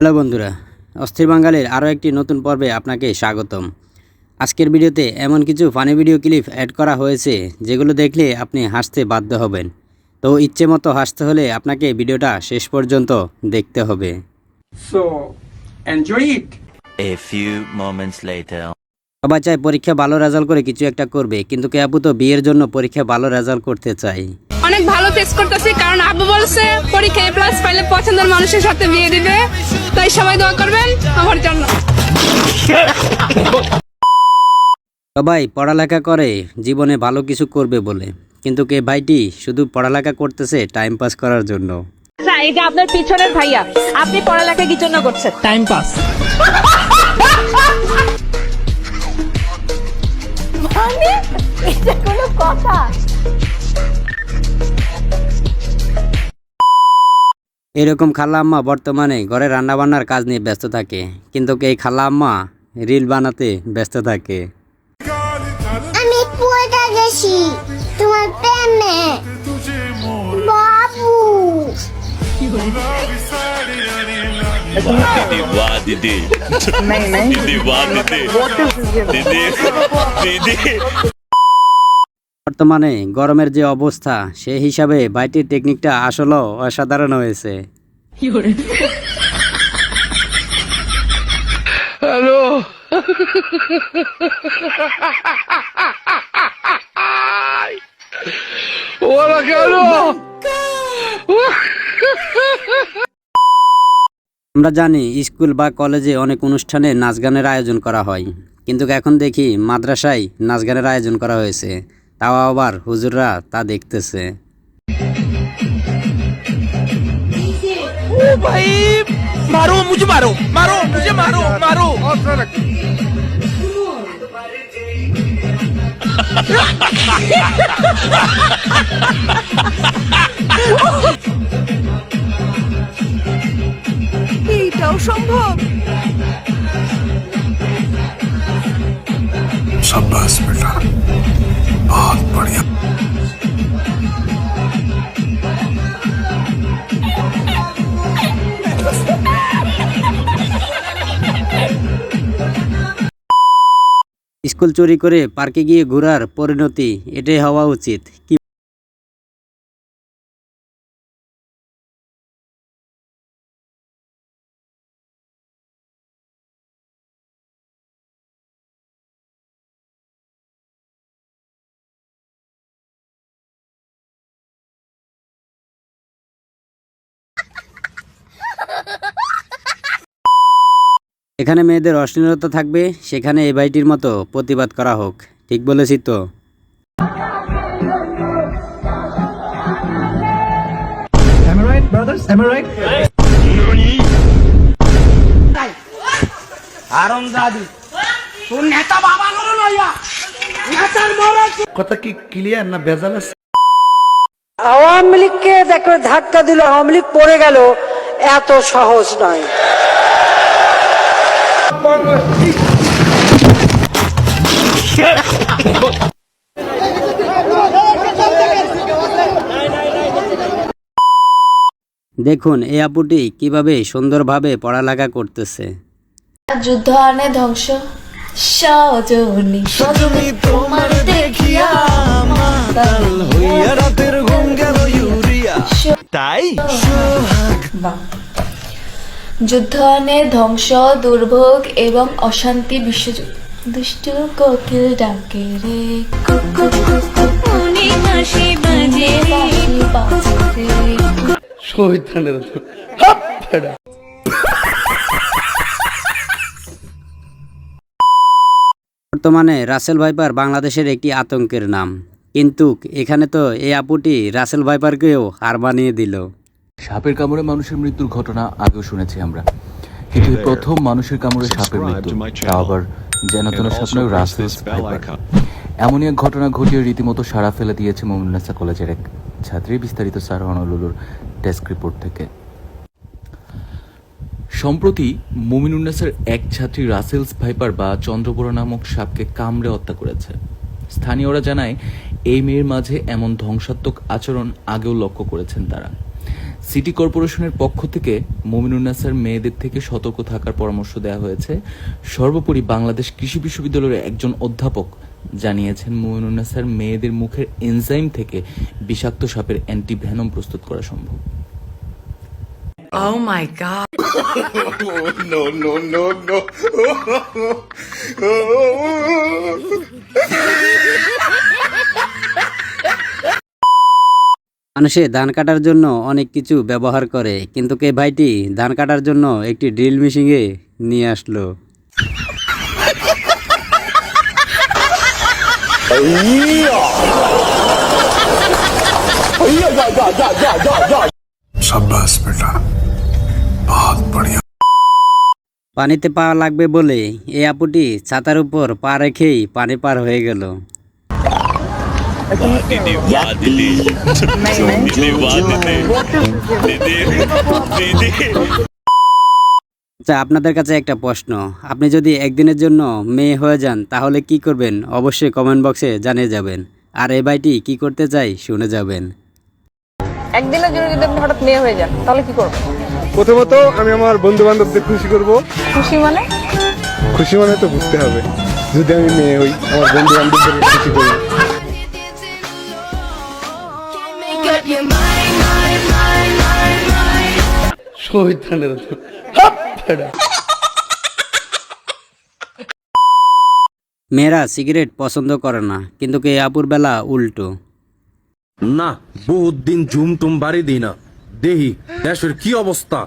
Hello বন্ধুরা অস্থির বাঙালির আরও একটি নতুন পর্বে আপনাকে স্বাগতম। আজকের ভিডিওতে এমন কিছু ফানি ভিডিও ক্লিপ অ্যাড করা হয়েছে যেগুলো দেখলে আপনি হাসতে বাধ্য হবেন। তো ইচ্ছে মতো হাসতে হলে আপনাকে ভিডিওটা শেষ পর্যন্ত দেখতে হবে। So enjoy it. A few moments later. সবাই চায় পরীক্ষা ভালো রেজাল্ট করে কিছু একটা করবে কিন্তু কে আপু তো বিয়ের জন্য পরীক্ষা ভালো রেজাল্ট করতে চাই অনেক ভালো ফেস করতেছি কারণ আব্বু বলছে পরীক্ষায় প্লাস পাইলে পছন্দের মানুষের সাথে বিয়ে দিবে তাই সবাই দোয়া করবেন আমার জন্য। সবাই পড়ালেখা করে জীবনে ভালো কিছু করবে বলে। কিন্তু কে ভাইটি শুধু পড়ালেখা করতেছে টাইম পাস করার জন্য? আচ্ছা এই যে আপনার পিছনের ভাইয়া আপনি পড়ালেখা কি জন্য করছেন? টাইম পাস মানে এটা কোনো কথা। এরকম খালা আম্মা বর্তমানে ঘরে রান্নাবান্নার কাজ নিয়ে ব্যস্ত থাকে কিন্তু এই খালা আম্মা রিল বানাতে ব্যস্ত থাকে। আমি পড়ে গেছি তোমার প্রেমে। বাবু। Didi, Didi, wow, Didi. Didi, Didi. বর্তমানে গরমের যে অবস্থা সেই হিসাবে বাইটির টেকনিকটা আসলেও অসাধারণ হয়েছে। আমরা জানি স্কুল বা কলেজে অনেক অনুষ্ঠানে নাচ গানের আয়োজন করা হয়। কিন্তু এখন দেখি মাদ্রাসায় নাচ গানের আয়োজন করা হয়েছে। তাও আবার হুজুররা তা দেখতেছে। Ha ha ha ha ha! সম্ভব? স্কুল চুরি করে পার্কে গিয়ে ঘোরার পরিণতি এটাই হওয়া উচিত। এখানে মেয়েদের অশ্লীলতা থাকবে সেখানে এই বাড়িটির মতো প্রতিবাদ করা হোক। ঠিক বলেছি তো। কথা কি ক্লিয়ার না ভেজাল আওয়ামী লীগকে দেখো ধাক্কা দিল আওয়ামী লীগ পড়ে গেল এত সহজ নয়। দেখুন এই আপুটি কীভাবে সুন্দরভাবে পড়ালেখা করতেছে। যুদ্ধ আনে ধ্বংস সজনী। সজনী তোমার দেখিয়া তাই? যুদ্ধ আনে ধ্বংস দুর্ভোগ এবং অশান্তি বিশ্বযুদ্ধ। দুষ্ট কোকিল ডাকে রে। বর্তমানে রাসেল ভাইপার বাংলাদেশের একটি আতঙ্কের নাম। কিন্তু এখানে তো এই আপুটি রাসেল ভাইপারকেও হার বানিয়ে দিল। সাপের কামড়ে মানুষের মৃত্যুর ঘটনা আগেও শুনেছি আমরা। কিন্তু প্রথম মানুষের কামড়ে সাপের মৃত্যু তাও আবার যেন তেন স্বপ্নেও রাসেল এমনই এক ঘটনা ঘটিয়ে রীতিমতো সাড়া ফেলে দিয়েছে মোমিনাসা কলেজের এক ছাত্রী। বিস্তারিত সারওয়ান লুলুর ডেস্ক রিপোর্ট থেকে। সম্প্রতি মুমিনুন্নেসের এক ছাত্রী রাসেলস ভাইপার বা চন্দ্রবোরা নামক সাপকে কামড়ে হত্যা করেছে। স্থানীয়রা জানায় এই মেয়ের মাঝে এমন ধ্বংসাত্মক আচরণ আগেও লক্ষ্য করেছেন তারা। সিটি কর্পোরেশনের পক্ষ থেকে মুমিনুন্নেসের মেয়েদের থেকে সতর্ক থাকার পরামর্শ দেওয়া হয়েছে। সর্বোপরি বাংলাদেশ কৃষি বিশ্ববিদ্যালয়ের একজন অধ্যাপক জানিয়েছেন মুমিনুন্নেসের মেয়েদের মুখের এনজাইম থেকে বিষাক্ত সাপের অ্যান্টিভেনম প্রস্তুত করা সম্ভব। মানুষে ধান কাটার জন্য অনেক কিছু ব্যবহার করে কিন্তু কে ভাইটি ধান কাটার জন্য একটি ড্রিল মেশিনে নিয়ে আসলো। পানিতে পা লাগবে বলে এই আপুটি ছাতার উপর পা রেখেই পানি পার হয়ে গেল। আপনাদের কাছে একটা প্রশ্ন। আপনি যদি একদিনের জন্য মেয়ে হয়ে যান তাহলে কি করবেন? অবশ্যই কমেন্ট বক্সে জানিয়ে যাবেন। আর এ বাইটি কি করতে চাই শুনে যাবেন। একদিনের জন্য যদি আপনি হঠাৎ মেয়ে হয়ে যান তাহলে কি করবেন? প্রথমত আমি আমার বন্ধু বান্ধবদের খুশি করব। খুশি মানে? খুশি মানে তো বুঝতে হবে। যদি আমি মেয়ে হই আমার বন্ধু বান্ধবদের খুশি করব। মেয়েরা সিগারেট পছন্দ করে না কিন্তু কে আপুর বেলা উল্টো না বহুত দিন ঝুম টুম বাড়ি দিই না। দেহি দেশের কি অবস্থা?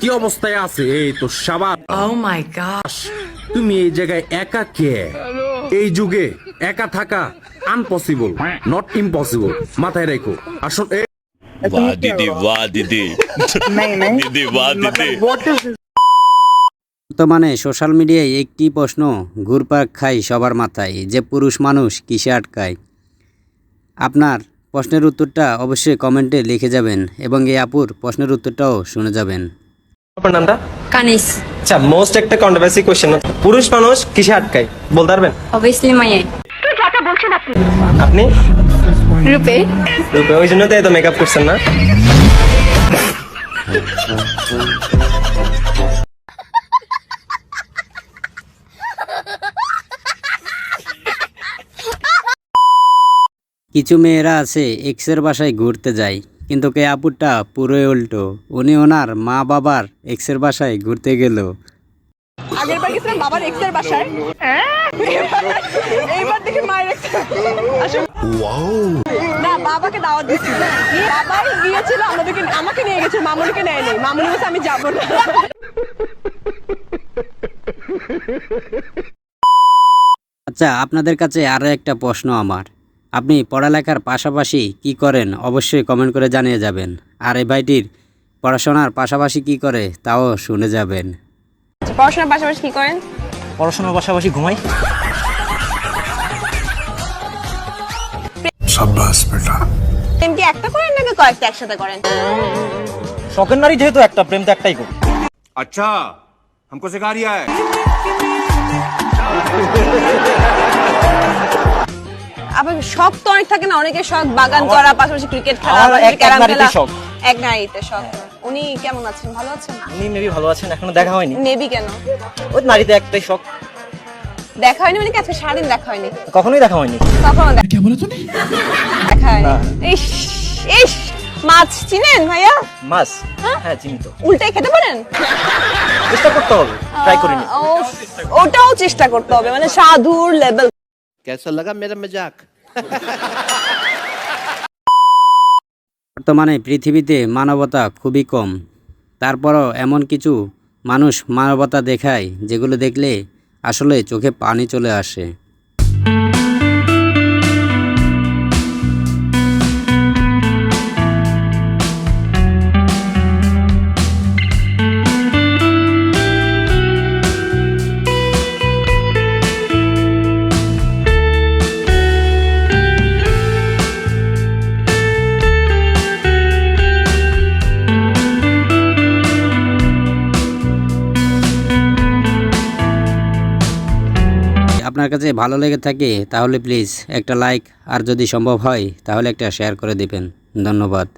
কি অবস্থায় আছে? এই তো সাবাস। তুমি এই জায়গায় একা কে? এই যুগে একা থাকা আনপসিবল নট ইম্পসিবল মাথায় রেখো। আসল वाह दीदी वाह दीदी दीदी वाह दीदी বর্তমানে সোশ্যাল মিডিয়ায় একটি প্রশ্ন ঘুরপাক খায় সবার মাথায় যে পুরুষ মানুষ কিসে আটকায় আপনার প্রশ্নের উত্তরটা অবশ্যই কমেন্টে লিখে যাবেন এবং এই আপুর প্রশ্নের উত্তরটাও শুনে যাবেন আপনার নামটা কানিস আচ্ছা মোস্ট একটা কন্ট্রোভার্সি কোশ্চেন পুরুষ মানুষ কিসে আটকায় বলতে পারবেন অবভিয়াসলি মাইয়াই আপনি রূপে। রূপে ওই জন্য তো এত মেকআপ করছেন না? কিছু মেয়েরা আছে এক্সের বাসায় ঘুরতে যায় কিন্তু কে আপুরটা পুরোই উল্টো। উনি ওনার মা বাবার এক্সের বাসায় ঘুরতে গেল। আগের বার গেছিলাম বাবার এক্সের বাসায়। এইবার দেখি মায়ের এক্স না বাবাকে দাওয়াত দিচ্ছি বাবার গিয়েছিল আমাদেরকে আমাকে নিয়ে গেছে মামুনিকে নেয় নেই মামুনি বলছে আমি যাব না। আচ্ছা আপনাদের কাছে আরও একটা প্রশ্ন আমার। আপনি পড়ালেখার পাশাপাশি কি করেন? অবশ্যই কমেন্ট করে জানিয়ে যাবেন। আর এই ভাইটির পড়াশোনার পাশাপাশি কি করে তাও শুনে যাবেন। পড়াশোনার পাশাপাশি কি করেন? পড়াশোনার পাশাপাশি ঘুমাই। প্রেম কি একটা করেন নাকি কয়েকটা একসাথে করেন শখের নারী যেহেতু একটা প্রেম তো একটাই করি আচ্ছা हमको सिखा रिया है আবার শখ তো অনেক থাকে না অনেকের শখ বাগান করা পাশাপাশি ক্রিকেট খেলা আমার পাশাপাশি এক- এক ক্যারাম নারীতে খেলা শখ। এক নারীতে শখ উনি কেমন আছেন ভালো আছেন উনি মেবি ভালো আছেন এখনো দেখা হয়নি নেবি কেন ওই নারীতে একটাই শখ দেখা হয়নি মানে কি? আজকে সারাদিন দেখা হয়নি। কখনোই দেখা হয়নি। কখনো দেখা কেমন তুমি দেখা হয়নি। হ্যাঁ। ইস ইস মাছ চিনেন ভাইয়া? মাছ? হ্যাঁ? হ্যাঁ? চিনি তো। উল্টাই খেতে পারেন? চেষ্টা করতে হবে ট্রাই করিনি ওটাও চেষ্টা করতে হবে মানে সাধুর লেভেল কেসা লাগা মেরা মজাক বর্তমানে পৃথিবীতে মানবতা খুবই কম। তারপরও এমন কিছু মানুষ মানবতা দেখায় যেগুলো দেখলে আসলে চোখে পানি চলে আসে। আপনার কাছে ভালো লেগে থাকে, তাহলে প্লিজ একটা লাইক আর যদি সম্ভব হয়, তাহলে একটা শেয়ার করে দিবেন। ধন্যবাদ।